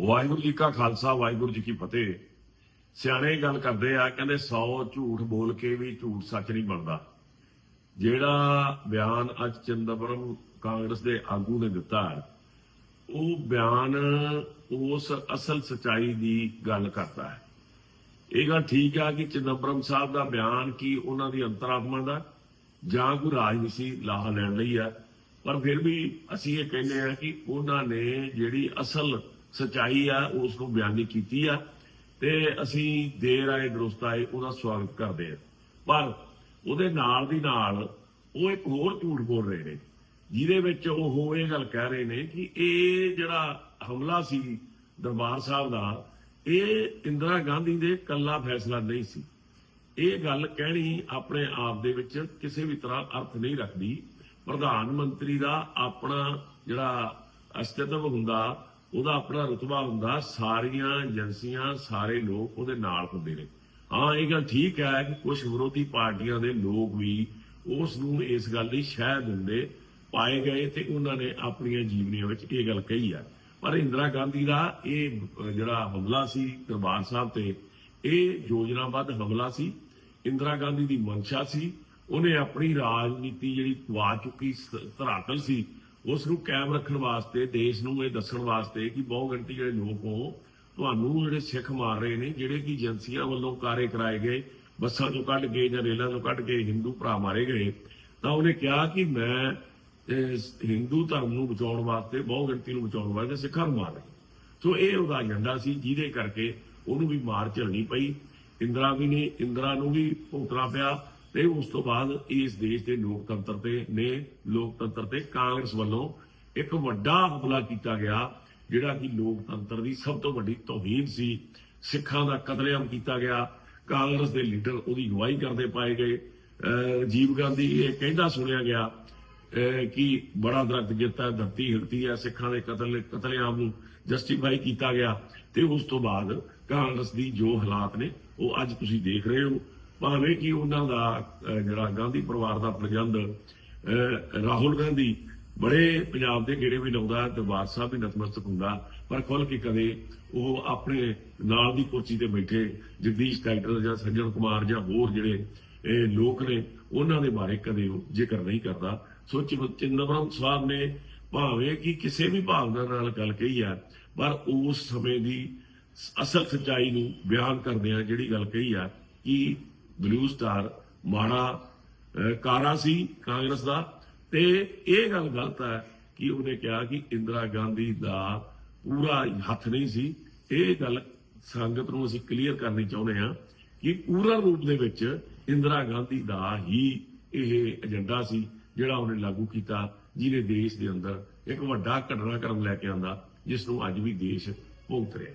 ਵਾਹਿਗੁਰੂ ਜੀ ਕਾ ਖਾਲਸਾ, ਵਾਹਿਗੁਰੂ ਜੀ ਕੀ ਫਤਿਹ। ਸਿਆਣੇ ਗੱਲ ਕਰਦੇ ਆ, ਕਹਿੰਦੇ 100 ਝੂਠ ਬੋਲ ਕੇ ਵੀ ਝੂਠ ਸੱਚ ਨਹੀਂ ਬਣਦਾ। ਜਿਹੜਾ ਬਿਆਨ ਅੱਜ ਚੰਦਬਰਮ ਕਾਂਗਰਸ ਦੇ ਆਗੂ ਨੇ ਦਿੱਤਾ ਉਹ ਬਿਆਨ ਉਸ ਅਸਲ ਸਚਾਈ ਦੀ ਗੱਲ ਕਰਦਾ ਹੈ। ਇਹ ਗੱਲ ਠੀਕ ਆ ਕਿ ਚਿਦੰਬਰਮ ਸਾਹਿਬ ਦਾ ਬਿਆਨ ਕੀ ਉਹਨਾਂ ਦੀ ਅੰਤਰਾਤਮਾ ਦਾ? ਜਾਂ ਕੋਈ ਰਾਜਨੀਤੀ ਲਾਹਾ ਲੈਣ ਲਈ ਆ? ਪਰ ਫਿਰ ਵੀ ਅਸੀਂ ਇਹ ਕਹਿੰਦੇ ਆ ਕਿ ਉਹਨਾਂ ਨੇ ਜਿਹੜੀ ਅਸਲ ਸਚਾਈ ਆ ਉਸ ਨੂੰ ਬਿਆਨੀ ਕੀਤੀ ਆ ਤੇ ਅਸੀਂ ਦੇਰ ਆਏ, ਦਰੁਸਤ ਆਏ, ਉਹਦਾ ਸਵਾਗਤ ਕਰਦੇ ਆ। ਪਰ ਉਹਦੇ ਨਾਲ ਦੀ ਨਾਲ ਉਹ ਇੱਕ ਹੋਰ ਝੂਠ ਬੋਲ ਰਹੇ ਨੇ, ਜਿਹਦੇ ਵਿੱਚ ਉਹ ਇਹ ਗੱਲ ਕਹਿ ਰਹੇ ਨੇ ਕਿ ਇਹ ਜਿਹੜਾ ਹਮਲਾ ਸੀ ਦਰਬਾਰ ਸਾਹਿਬ ਦਾ, ਇਹ ਇੰਦਰਾ ਗਾਂਧੀ ਦੇ ਕੱਲਾ ਫੈਸਲਾ ਨਹੀਂ ਸੀ। ਇਹ ਗੱਲ ਕਹਿਣੀ ਆਪਣੇ ਆਪ ਦੇ ਵਿੱਚ ਕਿਸੇ ਵੀ ਤਰ੍ਹਾਂ ਅਰਥ ਨਹੀਂ ਰੱਖਦੀ। ਪ੍ਰਧਾਨ ਮੰਤਰੀ ਦਾ ਆਪਣਾ ਜਿਹੜਾ ਅਸਤਿਤਵ ਹੁੰਦਾ ਉਹਦਾ ਆਪਣਾ ਰੁਤਬਾ ਹੁੰਦਾ, ਸਾਰੀਆਂ ਏਜੰਸੀਆਂ, ਸਾਰੇ ਲੋਕ ਉਹਦੇ ਨਾਲ ਹੁੰਦੇ ਨੇ। ਹਾਂ, ਇਹ ਗੱਲ ਠੀਕ ਹੈ ਕਿ ਕੁਝ ਵਿਰੋਧੀ ਪਾਰਟੀਆਂ ਦੇ ਲੋਕ ਵੀ ਉਸ ਨੂੰ ਇਸ ਗੱਲ ਦੀ ਸ਼ਹਿ ਦਿੰਦੇ, ਪਾਏ ਗਏ ਤੇ ਉਹਨਾਂ ਨੇ ਆਪਣੀਆਂ ਜੀਵਨੀਆਂ ਵਿੱਚ ਇਹ ਗੱਲ ਕਹੀ ਆ। ਪਰ ਇੰਦਰਾ ਗਾਂਧੀ ਦਾ ਇਹ ਜਿਹੜਾ ਹਮਲਾ ਸੀ ਦਰਬਾਰ ਸਾਹਿਬ ਤੇ, ਇਹ ਯੋਜਨਾਬੱਧ ਹਮਲਾ ਸੀ। ਇੰਦਰਾ ਗਾਂਧੀ ਦੀ ਮਨਸ਼ਾ ਸੀ। ਉਹਨੇ ਆਪਣੀ ਰਾਜਨੀਤੀ ਜਿਹੜੀ ਗਵਾ ਚੁੱਕੀ ਧਰਾਤਲ ਸੀ ਉਸ ਨੂੰ ਕਾਇਮ ਰੱਖਣ ਵਾਸਤੇ, ਦੇਸ਼ ਨੂੰ ਇਹ ਦੱਸਣ ਵਾਸਤੇ ਕਿ ਬਹੁ ਗਿਣਤੀ ਜਿਹੜੇ ਲੋਕ ਹੋ, ਤੁਹਾਨੂੰ ਜਿਹੜੇ ਸਿੱਖ ਮਾਰ ਰਹੇ ਨੇ, ਜਿਹੜੇ ਕਿ ਏਜੰਸੀਆਂ ਵੱਲੋਂ ਕਾਰੇ ਕਰਾਏ ਗਏ, ਬੱਸਾਂ ਤੋਂ ਕੱਢ ਕੇ ਜਾਂ ਰੇਲਾਂ ਤੋਂ ਕੱਢ ਕੇ ਹਿੰਦੂ ਭਰਾ ਮਾਰੇ ਗਏ, ਤਾਂ ਉਹਨੇ ਕਿਹਾ ਕਿ ਮੈਂ ਹਿੰਦੂ ਧਰਮ ਨੂੰ ਬਚਾਉਣ ਵਾਸਤੇ, ਬਹੁ ਗਿਣਤੀ ਨੂੰ ਬਚਾਉਣ ਵਾਸਤੇ ਸਿੱਖਾਂ ਨੂੰ ਮਾਰ ਰਿਹਾ। ਸੋ ਇਹ ਉਹਦਾ ਏਜੰਡਾ ਸੀ, ਜਿਹਦੇ ਕਰਕੇ ਉਹਨੂੰ ਵੀ ਮਾਰ ਝੱਲਣੀ ਪਈ। ਇੰਦਰਾ ਵੀ ਨੇ ਇੰਦਰਾ ਨੂੰ ਵੀ ਭੁਗਤਣਾ ਪਿਆ। ਤੇ ਉਸ ਤੋਂ ਬਾਅਦ ਇਸ ਦੇਸ਼ ਦੇ ਲੋਕਤੰਤਰ ਤੇ ਨੇ, ਲੋਕਤੰਤਰ ਤੇ ਕਾਂਗਰਸ ਵੱਲੋਂ ਇੱਕ ਵੱਡਾ ਹਮਲਾ ਕੀਤਾ ਗਿਆ, ਜਿਹੜਾ ਕਿ ਲੋਕਤੰਤਰ ਦੀ ਸਭ ਤੋਂ ਵੱਡੀ ਤੋਹੀਨ ਸੀ। ਸਿੱਖਾਂ ਦਾ ਕਤਲੇਆਮ ਕੀਤਾ ਗਿਆ। ਕਾਂਗਰਸ ਦੇ ਲੀਡਰ ਉਹਦੀ ਅਗਵਾਈ ਕਰਦੇ ਪਾਏ ਗਏ। ਅਹ ਰਾਜੀਵ ਗਾਂਧੀ ਇਹ ਕਹਿੰਦਾ ਸੁਣਿਆ ਗਿਆ ਕਿ ਬੜਾ ਦਰਖਤ ਗਿਰਤਾ ਧਰਤੀ ਹਿਲਤੀ ਹੈ, ਸਿੱਖਾਂ ਦੇ ਕਤਲ, ਕਤਲੇਆਮ ਨੂੰ ਜਸਟੀਫਾਈ ਕੀਤਾ ਗਿਆ। ਤੇ ਉਸ ਤੋਂ ਬਾਅਦ ਕਾਂਗਰਸ ਦੀ ਜੋ ਹਾਲਾਤ ਨੇ, ਉਹ ਅੱਜ ਤੁਸੀਂ ਦੇਖ ਰਹੇ ਹੋ। ਭਾਵੇਂ ਕਿ ਉਹਨਾਂ ਦਾ ਜਿਹੜਾ ਗਾਂਧੀ ਪਰਿਵਾਰ ਦਾ ਪ੍ਰਜੰਦ ਰਾਹੁਲ ਗਾਂਧੀ ਬੜੇ ਪੰਜਾਬ ਦੇ ਗੇੜੇ ਵੀ ਲਾਉਂਦਾ, ਦਰਬਾਰ ਸਾਹਿਬ ਵੀ ਨਤਮਸਤਕ ਹੁੰਦਾ, ਪਰ ਖੁੱਲ ਕੇ ਕਦੇ ਉਹ ਆਪਣੇ ਨਾਲ ਦੀ ਕੁਰਸੀ ਤੇ ਬੈਠੇ, ਜਗਦੀਸ਼ ਟਾਈਟਲ ਜਾਂ ਸੱਜਣ ਕੁਮਾਰ ਜਾਂ ਹੋਰ ਜਿਹੜੇ, ਇਹ ਲੋਕ ਨੇ, ਉਹਨਾਂ ਦੇ ਬਾਰੇ ਕਦੇ ਉਹ ਜ਼ਿਕਰ ਨਹੀਂ ਕਰਦਾ। ਸੋ ਚਿੰਦਬਰਮ ਸਾਹਿਬ ਨੇ ਭਾਵੇਂ ਕਿ ਕਿਸੇ ਵੀ ਭਾਵਨਾ ਨਾਲ ਗੱਲ ਕਹੀ ਆ, ਪਰ ਉਸ ਸਮੇਂ ਦੀ ਅਸਲ ਸੱਚਾਈ ਨੂੰ ਬਿਆਨ ਕਰਦਿਆਂ ਜਿਹੜੀ ਗੱਲ ਕਹੀ ਆ, ਕਿ ਬਲੂ ਸਟਾਰ ਮਾੜਾ ਕਾਰਾ ਸੀ ਕਾਂਗਰਸ ਦਾ। ਤੇ ਇਹ ਗੱਲ ਗਲਤ ਹੈ ਕਿ ਉਹਨੇ ਕਿਹਾ ਕਿ ਇੰਦਰਾ ਗਾਂਧੀ ਦਾ ਪੂਰਾ ਹੱਥ ਨਹੀਂ ਸੀ। ਇਹ ਗੱਲ ਸੰਗਤ ਨੂੰ ਅਸੀਂ ਕਲੀਅਰ ਕਰਨੀ ਚਾਹੁੰਦੇ ਹਾਂ ਕਿ ਪੂਰਾ ਰੂਪ ਦੇ ਵਿੱਚ ਇੰਦਰਾ ਗਾਂਧੀ ਦਾ ਹੀ ਇਹ ਏਜੰਡਾ ਸੀ ਜਿਹੜਾ ਉਹਨੇ ਲਾਗੂ ਕੀਤਾ, ਜਿਹਨੇ ਦੇਸ਼ ਦੇ ਅੰਦਰ ਇੱਕ ਵੱਡਾ ਘਟਨਾਕ੍ਰਮ ਲੈ ਕੇ ਆਂਦਾ, ਜਿਸ ਨੂੰ ਅੱਜ ਵੀ ਦੇਸ਼ ਭੁਗਤ ਰਿਹਾ।